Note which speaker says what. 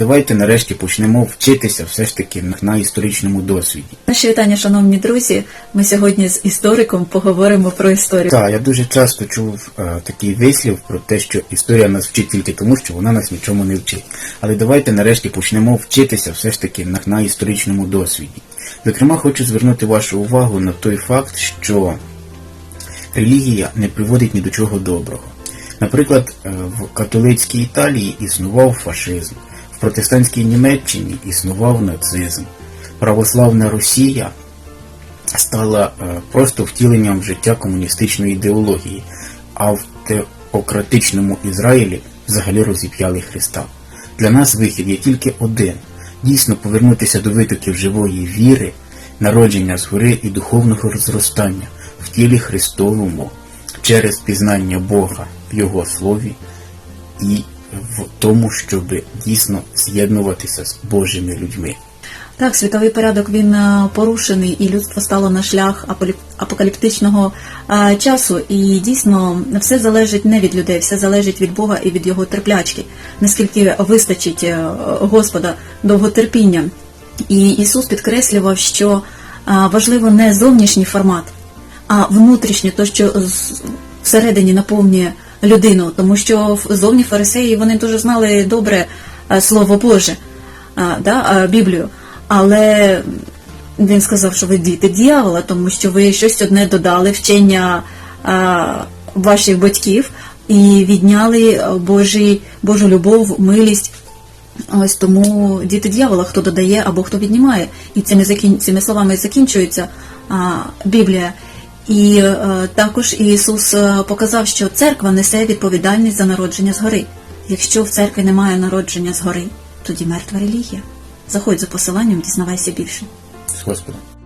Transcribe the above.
Speaker 1: Давайте нарешті почнемо вчитися все ж таки на, історичному досвіді.
Speaker 2: Наші вітання, шановні друзі. Ми сьогодні з істориком поговоримо про історію.
Speaker 1: Так, я дуже часто чув е, такий вислів про те, що історія нас вчить тільки тому, що вона нас нічому не вчить. Але давайте нарешті почнемо вчитися все ж таки на, на історичному досвіді. Зокрема, хочу звернути вашу увагу на той факт, що релігія не приводить ні до чого доброго. Наприклад, е, в католицькій Італії існував фашизм, в протестантській Німеччині існував нацизм, православна Росія стала е, просто втіленням в життя комуністичної ідеології, а в теократичному Ізраїлі взагалі розіп'яли Христа. Для нас вихід є тільки один дійсно повернутися до витоків живої віри, народження згори і духовного розростання в тілі Христовому через пізнання Бога в Його слові і в тому, щоб дійсно з'єднуватися з Божими людьми.
Speaker 2: Так, світовий порядок він е, порушений, і людство стало на шлях апокаліптичного е, часу. І дійсно все залежить не від людей, все залежить від Бога і від його терплячки. Наскільки вистачить е, Господа довготерпіння. І Ісус підкреслював, що важливо не зовнішній формат, а внутрішнє, то що всередині наповнює людину, тому що зовні фарисеї вони дуже знали добре е, Слово Боже, да, Біблію. Але він сказав, що ви діти дьявола, тому що ви щось одне додали вчення ваших батьків і відняли а, Божі, Божу любов, милість. Ось тому діти дьявола, хто додає або хто віднімає. І цими, цими словами закінчується а, Біблія. І е, також Ісус е, показав, що церква несе відповідальність за народження згори. Якщо в церкві немає народження згори, тоді мертва релігія. Заходь за посиланням, дізнавайся більше.
Speaker 1: З Господом.